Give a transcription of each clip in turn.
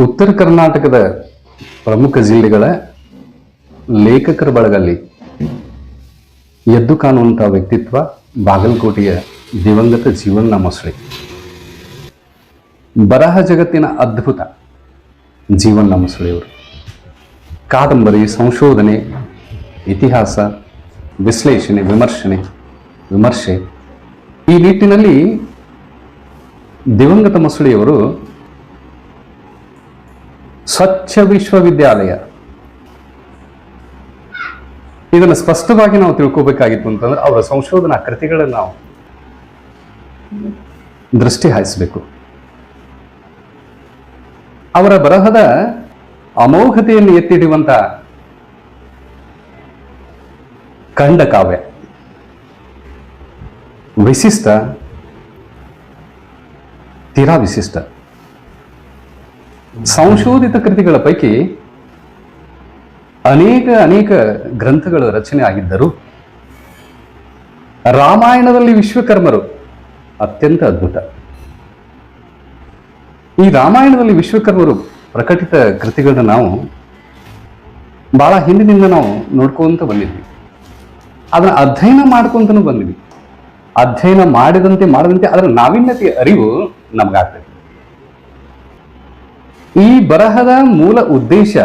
ಉತ್ತರ ಕರ್ನಾಟಕದ ಪ್ರಮುಖ ಜಿಲ್ಲೆಗಳ ಲೇಖಕರ ಬಳಗಲ್ಲಿ ಎದ್ದು ಕಾಣುವಂಥ ವ್ಯಕ್ತಿತ್ವ ಬಾಗಲಕೋಟೆಯ ದಿವಂಗತ ಜೀವನ ಮೊಸಳೆ ಬರಹ ಜಗತ್ತಿನ ಅದ್ಭುತ ಜೀವನ ಮೊಸಳೆಯವರು ಕಾದಂಬರಿ, ಸಂಶೋಧನೆ, ಇತಿಹಾಸ, ವಿಶ್ಲೇಷಣೆ, ವಿಮರ್ಶನೆ, ವಿಮರ್ಶೆ. ಈ ನಿಟ್ಟಿನಲ್ಲಿ ದಿವಂಗತ ಮೊಸಳೆಯವರು ಸ್ವಚ್ಛ ವಿಶ್ವವಿದ್ಯಾಲಯ. ಇದನ್ನು ಸ್ಪಷ್ಟವಾಗಿ ನಾವು ತಿಳ್ಕೋಬೇಕಾಗಿತ್ತು ಅಂತಂದ್ರೆ ಅವರ ಸಂಶೋಧನಾ ಕೃತಿಗಳನ್ನು ನಾವು ದೃಷ್ಟಿ ಹಾಯಿಸಬೇಕು. ಅವರ ಬರಹದ ಅಮೋಘತೆಯನ್ನು ಎತ್ತಿಡುವಂತ ಖಂಡ ಕಾವ್ಯ. ವಿಶಿಷ್ಟ, ತೀರಾ ವಿಶಿಷ್ಟ. ಸಂಶೋಧಿತ ಕೃತಿಗಳ ಪೈಕಿ ಅನೇಕ ಅನೇಕ ಗ್ರಂಥಗಳು ರಚನೆ ಆಗಿದ್ದರು ರಾಮಾಯಣದಲ್ಲಿ ವಿಶ್ವಕರ್ಮರು ಅತ್ಯಂತ ಅದ್ಭುತ. ಈ ರಾಮಾಯಣದಲ್ಲಿ ವಿಶ್ವಕರ್ಮರು ಪ್ರಕಟಿತ ಕೃತಿಗಳನ್ನ ನಾವು ಬಹಳ ಹಿಂದಿನಿಂದ ನಾವು ನೋಡ್ಕೊಂತ ಬಂದಿದ್ವಿ. ಅದನ್ನ ಅಧ್ಯಯನ ಮಾಡ್ಕೊಂತನೂ ಬಂದಿದ್ವಿ ಅಧ್ಯಯನ ಮಾಡಿದಂತೆ ಮಾಡದಂತೆ ಅದರ ನಾವೀನ್ಯತೆಯ ಅರಿವು ನಮಗಾಗ್ತದೆ. ಈ ಬರಹದ ಮೂಲ ಉದ್ದೇಶ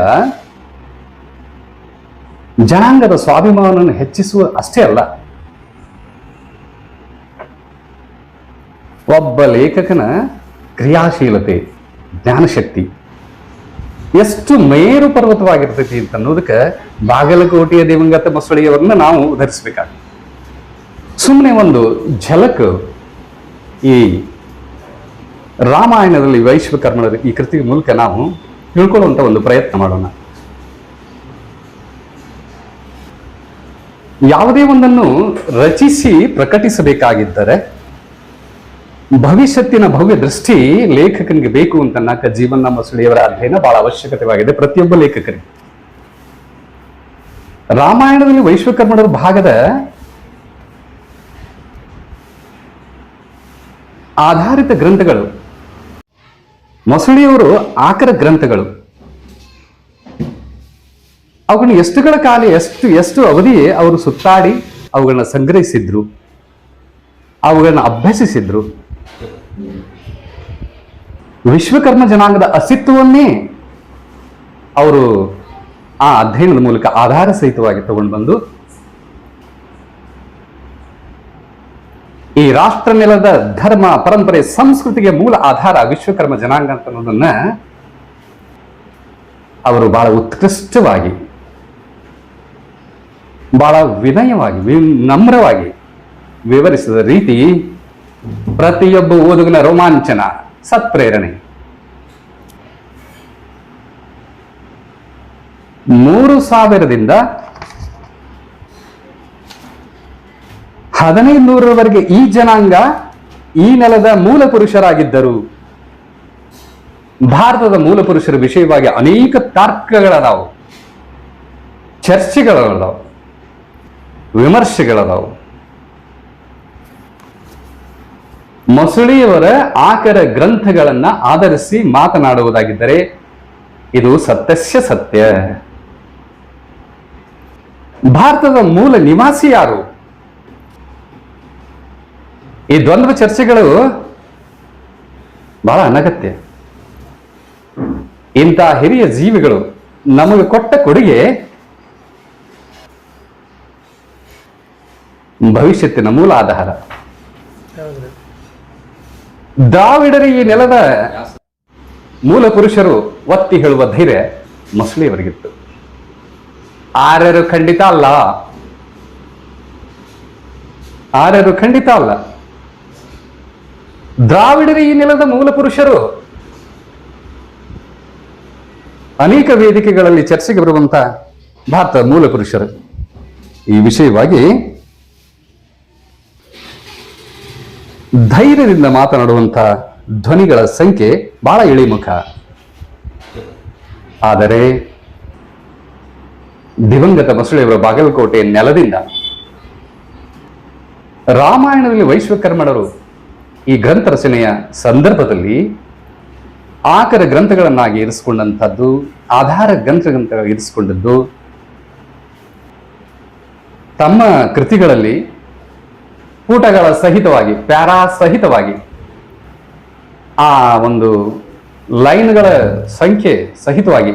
ಜನಾಂಗದ ಸ್ವಾಭಿಮಾನವನ್ನು ಹೆಚ್ಚಿಸುವ ಅಷ್ಟೇ ಅಲ್ಲ. ಒಬ್ಬ ಲೇಖಕನ ಕ್ರಿಯಾಶೀಲತೆ, ಜ್ಞಾನಶಕ್ತಿ ಎಷ್ಟು ಮೇರು ಪರ್ವತವಾಗಿರ್ತೈತಿ ಅಂತ ಅನ್ನೋದಕ್ಕೆ ಬಾಗಲಕೋಟೆಯ ದಿವಂಗತ ಮೊಸಳೆಯವರನ್ನ ನಾವು ಉದರಿಸಬೇಕಾಗ್ತದೆ ಸುಮ್ಮನೆ ಒಂದು ಝಲಕ್ ಈ ರಾಮಾಯಣದಲ್ಲಿ ವೈಶ್ವಕರ್ಮರ ಈ ಕೃತಿಯ ಮೂಲಕ ನಾವು ತಿಳ್ಕೊಳ್ಳುವಂತ ಒಂದು ಪ್ರಯತ್ನ ಮಾಡೋಣ. ಯಾವುದೇ ಒಂದನ್ನು ರಚಿಸಿ ಪ್ರಕಟಿಸಬೇಕಾಗಿದ್ದರೆ ಭವಿಷ್ಯತ್ತಿನ ಭವ್ಯ ದೃಷ್ಟಿ ಲೇಖಕನಿಗೆ ಬೇಕು ಅಂತ ನಾಕ ಜೀವನ ಮಸುಳಿಯವರ ಅಧ್ಯಯನ ಬಹಳ ಅವಶ್ಯಕತೆವಾಗಿದೆ ಪ್ರತಿಯೊಬ್ಬ ಲೇಖಕರಿಗೆ. ರಾಮಾಯಣದಲ್ಲಿ ವೈಶ್ವಕರ್ಮಣರ ಭಾಗದ ಆಧಾರಿತ ಗ್ರಂಥಗಳು ಮೊಸಳೆಯವರು ಆಕರ ಗ್ರಂಥಗಳು. ಅವುಗಳನ್ನ ಎಷ್ಟುಗಳ ಕಾಲ, ಎಷ್ಟು ಎಷ್ಟು ಅವಧಿ ಅವರು ಸುತ್ತಾಡಿ ಅವುಗಳನ್ನ ಸಂಗ್ರಹಿಸಿದ್ರು, ಅವುಗಳನ್ನ ಅಭ್ಯಸಿಸಿದ್ರು. ವಿಶ್ವಕರ್ಮ ಜನಾಂಗದ ಅಸ್ತಿತ್ವವನ್ನೇ ಅವರು ಆ ಅಧ್ಯಯನದ ಮೂಲಕ ಆಧಾರ ಸಹಿತವಾಗಿ ತಗೊಂಡು ಬಂದು ಈ ರಾಷ್ಟ್ರ ನೆಲದ ಧರ್ಮ, ಪರಂಪರೆ, ಸಂಸ್ಕೃತಿಗೆ ಮೂಲ ಆಧಾರ ವಿಶ್ವಕರ್ಮ ಜನಾಂಗ ಅಂತ ಅನ್ನೋದನ್ನ ಅವರು ಬಹಳ ಉತ್ಕೃಷ್ಟವಾಗಿ, ಬಹಳ ವಿನಯವಾಗಿ ನಮ್ರವಾಗಿ ವಿವರಿಸಿದ ರೀತಿ ಪ್ರತಿಯೊಬ್ಬ ಓದುಗನ ರೋಮಾಂಚನ ಸತ್ಪ್ರೇರಣೆ. ಮೂರು ಸಾವಿರದಿಂದ ಹದಿನೈದು ನೂರರವರೆಗೆ ಈ ಜನಾಂಗ ಈ ನೆಲದ ಮೂಲ ಪುರುಷರಾಗಿದ್ದರು. ಭಾರತದ ಮೂಲ ಪುರುಷರ ವಿಷಯವಾಗಿ ಅನೇಕ ತಾರ್ಕಗಳದಾವು. ಚರ್ಚೆಗಳದಾವು. ವಿಮರ್ಶೆಗಳದಾವು. ಮೊಸಳಿಯವರ ಆಕರ ಗ್ರಂಥಗಳನ್ನ ಆಧರಿಸಿ ಮಾತನಾಡುವುದಾಗಿದ್ದರೆ ಇದು ಸತ್ಯಸ್ಯ ಸತ್ಯ. ಭಾರತದ ಮೂಲ ನಿವಾಸಿ ಯಾರು? ಈ ದ್ವಂದ್ವ ಚರ್ಚೆಗಳು ಬಹಳ ಅನಗತ್ಯ. ಇಂಥ ಹಿರಿಯ ಜೀವಿಗಳು ನಮಗೆ ಕೊಟ್ಟ ಕೊಡುಗೆ ಭವಿಷ್ಯತ್ತಿನ ಮೂಲ ಆಧಾರ. ದಾವಿಡರಿ ಈ ನೆಲದ ಮೂಲ ಪುರುಷರು ಒತ್ತಿ ಹೇಳುವ ಧೈರ್ಯ ಮೊಸಳೆಯವರಿಗಿತ್ತು ಆರ್ಯರು ಖಂಡಿತ ಅಲ್ಲ. ಆರ್ಯರು ಖಂಡಿತ ಅಲ್ಲ. ದ್ರಾವಿಡರ ಈ ನೆಲದ ಮೂಲ ಪುರುಷರು. ಅನೇಕ ವೇದಿಕೆಗಳಲ್ಲಿ ಚರ್ಚೆಗೆ ಬರುವಂತ ಭಾರತ ಮೂಲ ಪುರುಷರು. ಈ ವಿಷಯವಾಗಿ ಧೈರ್ಯದಿಂದ ಮಾತನಾಡುವಂತ ಧ್ವನಿಗಳ ಸಂಖ್ಯೆ ಬಹಳ ಇಳಿಮುಖ. ಆದರೆ ದಿವಂಗತ ಮೊಸಳೆಯವರ ಬಾಗಲಕೋಟೆ ನೆಲದಿಂದ ರಾಮಾಯಣದಲ್ಲಿ ವೈಶ್ವಕರ್ಮಣರು ಈ ಗ್ರಂಥ ರಚನೆಯ ಸಂದರ್ಭದಲ್ಲಿ ಆಕರ ಗ್ರಂಥಗಳನ್ನಾಗಿ ಇರಿಸಿಕೊಂಡಂಥದ್ದು, ಆಧಾರ ಗ್ರಂಥ ಗ್ರಂಥ ಇರಿಸಿಕೊಂಡದ್ದು, ತಮ್ಮ ಕೃತಿಗಳಲ್ಲಿ ಪುಟಗಳ ಸಹಿತವಾಗಿ ಪ್ಯಾರಾ ಸಹಿತವಾಗಿ ಆ ಒಂದು ಲೈನ್ಗಳ ಸಂಖ್ಯೆ ಸಹಿತವಾಗಿ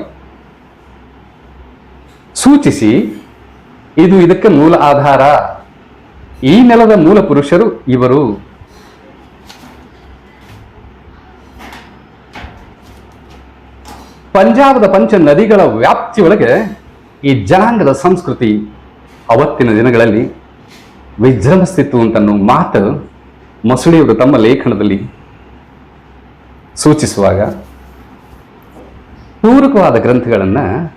ಸೂಚಿಸಿ, ಇದು ಇದಕ್ಕೆ ಮೂಲ ಆಧಾರ. ಈ ನೆಲದ ಮೂಲ ಪುರುಷರು ಇವರು. ಪಂಜಾಬದ ಪಂಚ ನದಿಗಳ ವ್ಯಾಪ್ತಿಯೊಳಗೆ ಈ ಜನಾಂಗದ ಸಂಸ್ಕೃತಿ ಅವತ್ತಿನ ದಿನಗಳಲ್ಲಿ ವಿಜೃಂಭಿಸ್ತಿತ್ತು ಅಂತನ್ನೋ ಮಾತು ಮಸುಳಿಯವರು ತಮ್ಮ ಲೇಖನದಲ್ಲಿ ಸೂಚಿಸುವಾಗ ಪೂರಕವಾದ ಗ್ರಂಥಗಳನ್ನು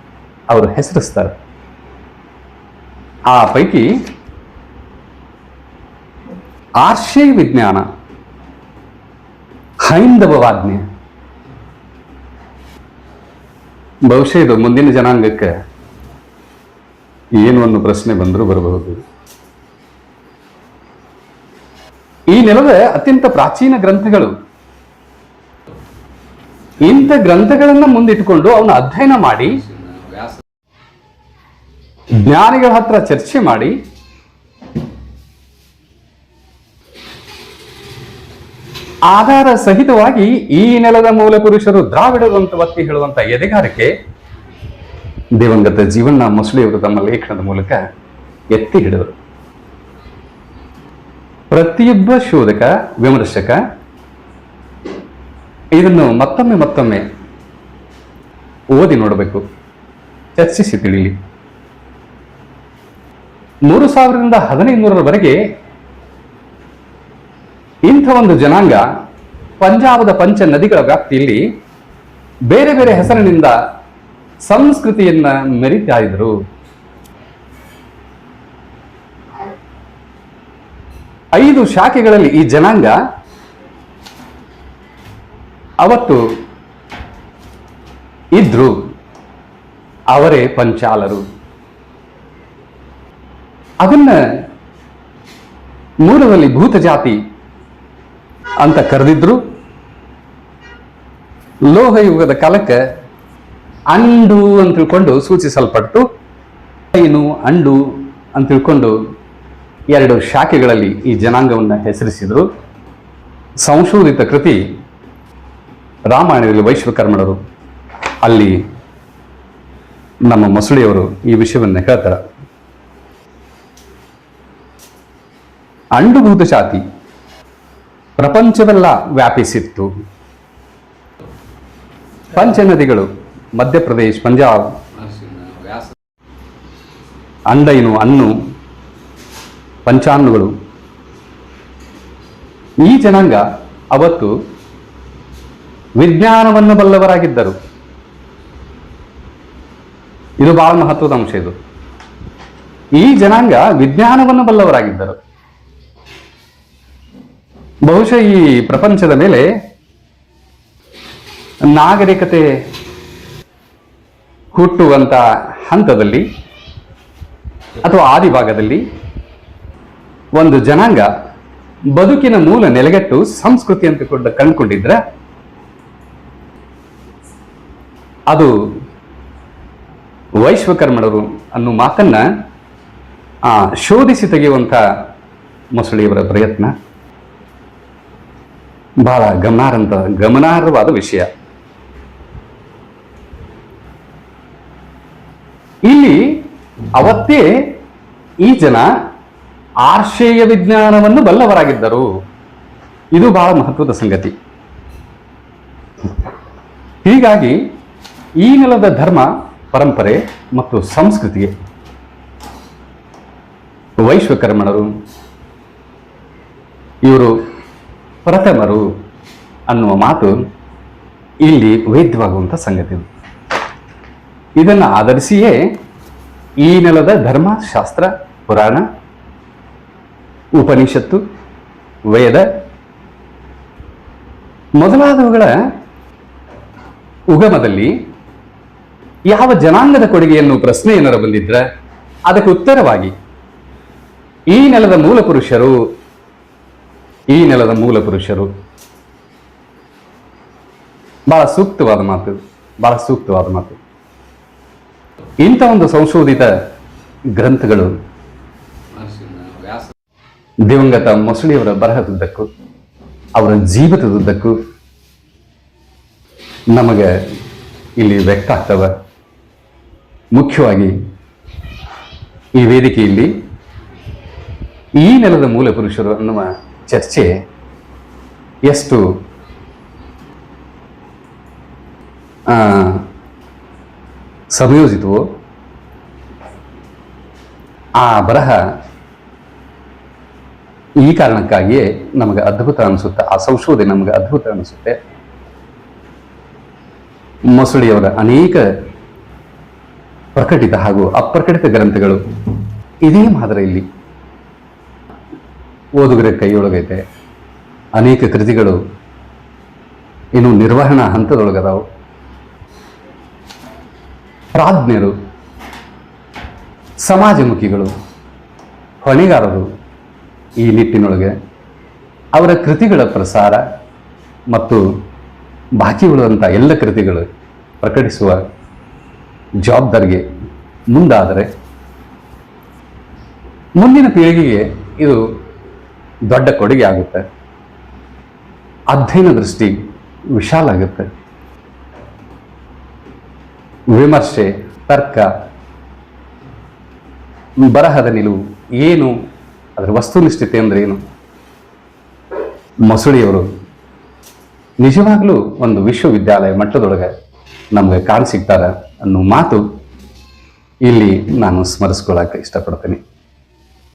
ಅವರು ಹೆಸರಿಸ್ತಾರೆ. ಆ ಪೈಕಿ ಆರ್ಷೇ ವಿಜ್ಞಾನ, ಹೈಂದವವಾಜ್ಞೆ ಬಹುಶಃ ಇದು ಮುಂದಿನ ಜನಾಂಗಕ್ಕೆ ಏನು ಒಂದು ಪ್ರಶ್ನೆ ಬಂದರೂ ಬರಬಹುದು. ಈ ನೆಲದ ಅತ್ಯಂತ ಪ್ರಾಚೀನ ಗ್ರಂಥಗಳು ಇಂಥ ಗ್ರಂಥಗಳನ್ನ ಮುಂದಿಟ್ಟುಕೊಂಡು ಅವನ ಅಧ್ಯಯನ ಮಾಡಿ ಜ್ಞಾನಿಗಳ ಹತ್ರ ಚರ್ಚೆ ಮಾಡಿ ಆಧಾರ ಸಹಿತವಾಗಿ ಈ ನೆಲದ ಮೂಲ ಪುರುಷರು ದ್ರಾವಿಡರು ಅಂತ ಒತ್ತಿ ಹೇಳುವಂತ ಎದೆಗಾರಿಕೆ ದಿವಂಗತ ಜೀವನ ಮೊಸಳಿಯವರು ತಮ್ಮ ಲೇಖನದ ಮೂಲಕ ಎತ್ತಿ ಹಿಡಿದರು. ಪ್ರತಿಯೊಬ್ಬ ಶೋಧಕ, ವಿಮರ್ಶಕ ಇದನ್ನು ಮತ್ತೊಮ್ಮೆ ಮತ್ತೊಮ್ಮೆ ಓದಿ ನೋಡಬೇಕು. ಚರ್ಚಿಸಿ ತಿಳಿಯಲಿ ಮೂರು ಸಾವಿರದಿಂದ ಹದಿನೈದುನೂರರವರೆಗೆ ಇಂಥ ಒಂದು ಜನಾಂಗ ಪಂಜಾಬದ ಪಂಚ ನದಿಗಳ ವ್ಯಾಪ್ತಿಯಲ್ಲಿ ಬೇರೆ ಬೇರೆ ಹೆಸರಿನಿಂದ ಸಂಸ್ಕೃತಿಯನ್ನ ಮೆರಿತಾ ಇದ್ರು. ಐದು ಶಾಖೆಗಳಲ್ಲಿ ಈ ಜನಾಂಗ ಅವತ್ತು ಇದ್ರು. ಅವರೇ ಪಂಚಾಲರು. ಅದನ್ನ ಮೂಲದಲ್ಲಿ ಭೂತ ಜಾತಿ ಅಂತ ಕರೆದಿದ್ರು. ಲೋಹಯುಗದ ಕಾಲಕ್ಕೆ ಅಂಡು ಅಂತ ತಿಳ್ಕೊಂಡು ಸೂಚಿಸಲ್ಪಟ್ಟು, ಏನು ಅಂಡು ಅಂತ ತಿಳ್ಕೊಂಡು ಎರಡು ಶಾಖೆಗಳಲ್ಲಿ ಈ ಜನಾಂಗವನ್ನು ಹೆಸರಿಸಿದರು. ಸಂಶೋಧಿತ ಕೃತಿ ರಾಮಾಯಣದಲ್ಲಿ ವೈಶ್ವಕರ್ಮಣರು ಅಲ್ಲಿ ನಮ್ಮ ಮಸುಳಿಯವರು ಈ ವಿಷಯವನ್ನು ಹೇಳ್ತಾರೆ. ಅಂಡುಭೂತ ಜಾತಿ ಪ್ರಪಂಚವೆಲ್ಲ ವ್ಯಾಪಿಸಿತ್ತು. ಪಂಚ ನದಿಗಳು ಮಧ್ಯಪ್ರದೇಶ್, ಪಂಜಾಬ್, ಅಂಡೈನು, ಅನ್ನು, ಪಂಚಾನ್ನುಗಳು. ಈ ಜನಾಂಗ ಅವತ್ತು ವಿಜ್ಞಾನವನ್ನು ಬಲ್ಲವರಾಗಿದ್ದರು. ಇದು ಬಹಳ ಮಹತ್ವದ ಅಂಶ ಇದು. ಈ ಜನಾಂಗ ವಿಜ್ಞಾನವನ್ನು ಬಲ್ಲವರಾಗಿದ್ದರು. ಬಹುಶಃ ಈ ಪ್ರಪಂಚದ ಮೇಲೆ ನಾಗರಿಕತೆ ಹುಟ್ಟುವಂತ ಹಂತದಲ್ಲಿ ಅಥವಾ ಆದಿಭಾಗದಲ್ಲಿ ಒಂದು ಜನಾಂಗ ಬದುಕಿನ ಮೂಲ ನೆಲೆಗಟ್ಟು ಸಂಸ್ಕೃತಿ ಅಂತ ಕೊಂಡ ಕಂಡುಕೊಂಡಿದ್ರೆ ಅದು ವೈಶ್ವಕರ್ಮಣರು ಅನ್ನೋ ಮಾತನ್ನ ಆ, ಶೋಧಿಸಿ ತೆಗೆಯುವಂಥ ಮೊಸಳಿಯವರ ಪ್ರಯತ್ನ. ಬಹಳ ಗಮನಾರ್ಹಂತ, ಗಮನಾರ್ಹವಾದ ವಿಷಯ. ಇಲ್ಲಿ ಅವತ್ತೇ ಈ ಜನ ಆರ್ಷೇಯ ವಿಜ್ಞಾನವನ್ನು ಬಲ್ಲವರಾಗಿದ್ದರು. ಇದು ಬಹಳ ಮಹತ್ವದ ಸಂಗತಿ. ಹೀಗಾಗಿ ಈ ನೆಲದ ಧರ್ಮ, ಪರಂಪರೆ ಮತ್ತು ಸಂಸ್ಕೃತಿಗೆ ವೈಶ್ವಕರ್ಮಣರು ಇವರು ಪ್ರಥಮರು ಅನ್ನುವ ಮಾತು ಇಲ್ಲಿ ವೇದ್ಯವಾಗುವಂಥ ಸಂಗತಿ ಇದು. ಇದನ್ನು ಆಧರಿಸಿಯೇ ಈ ನೆಲದ ಧರ್ಮಶಾಸ್ತ್ರ, ಪುರಾಣ, ಉಪನಿಷತ್ತು, ವೇದ ಮೊದಲಾದವುಗಳ ಉಗಮದಲ್ಲಿ ಯಾವ ಜನಾಂಗದ ಕೊಡುಗೆಯನ್ನು ಪ್ರಶ್ನೆ ಏನಾರ ಬಂದಿದ್ರೆ ಅದಕ್ಕೆ ಉತ್ತರವಾಗಿ ಈ ನೆಲದ ಮೂಲ ಪುರುಷರು ಈ ನೆಲದ ಮೂಲ ಪುರುಷರು. ಬಹಳ ಸೂಕ್ತವಾದ ಮಾತು, ಬಹಳ ಸೂಕ್ತವಾದ ಮಾತು. ಇಂಥ ಒಂದು ಸಂಶೋಧಿತ ಗ್ರಂಥಗಳು ದಿವಂಗತ ಮೊಸಳಿಯವರ ಬರಹದುದ್ದಕ್ಕೂ, ಅವರ ಜೀವಿತದುದ್ದಕ್ಕೂ ನಮಗೆ ಇಲ್ಲಿ ವ್ಯಕ್ತ ಆಗ್ತವ. ಮುಖ್ಯವಾಗಿ ಈ ವೇದಿಕೆಯಲ್ಲಿ ಈ ನೆಲದ ಮೂಲ ಪುರುಷರು ಅನ್ನುವ ಚರ್ಚೆ ಎಷ್ಟು ಸಂಯೋಜಿತವೋ, ಆ ಬರಹ ಈ ಕಾರಣಕ್ಕಾಗಿಯೇ ನಮಗೆ ಅದ್ಭುತ ಅನಿಸುತ್ತೆ, ಆ ಸಂಶೋಧನೆ ನಮಗೆ ಅದ್ಭುತ ಅನಿಸುತ್ತೆ. ಮೊಸಳಿಯವರ ಅನೇಕ ಪ್ರಕಟಿತ ಹಾಗೂ ಅಪ್ರಕಟಿತ ಗ್ರಂಥಗಳು ಇದೇ ಮಾದರಿಯಲ್ಲಿ ಓದುಗರ ಕೈಯೊಳಗೈತೆ. ಅನೇಕ ಕೃತಿಗಳು ಇನ್ನು ನಿರ್ವಹಣಾ ಹಂತದೊಳಗದಾವು. ಪ್ರಾಜ್ಞರು, ಸಮಾಜಮುಖಿಗಳು, ಹೊಣೆಗಾರರು ಈ ನಿಟ್ಟಿನೊಳಗೆ ಅವರ ಕೃತಿಗಳ ಪ್ರಸಾರ ಮತ್ತು ಬಾಕಿ ಉಳಿದಂಥ ಎಲ್ಲ ಕೃತಿಗಳು ಪ್ರಕಟಿಸುವ ಜವಾಬ್ದಾರಿಗೆ ಮುಂದಾದರೆ ಮುಂದಿನ ಪೀಳಿಗೆಗೆ ಇದು ದೊಡ್ಡ ಕೊಡುಗೆ ಆಗುತ್ತೆ. ಅಧ್ಯಯನ ದೃಷ್ಟಿ ವಿಶಾಲ ಆಗುತ್ತೆ ವಿಮರ್ಶೆ, ತರ್ಕ, ಬರಹದ ನಿಲುವು ಏನು? ಅದರ ವಸ್ತುನಿಷ್ಠತೆ ಅಂದರೆ ಏನು? ಮೊಸಳಿಯವರು ನಿಜವಾಗ್ಲೂ ಒಂದು ವಿಶ್ವವಿದ್ಯಾಲಯ ಮಟ್ಟದೊಳಗೆ ನಮಗೆ ಕಾಣ ಸಿಗ್ತಾರ ಅನ್ನೋ ಮಾತು ಇಲ್ಲಿ ನಾನು ಸ್ಮರಿಸ್ಕೊಳ್ಳೋಕೆ ಇಷ್ಟಪಡ್ತೀನಿ.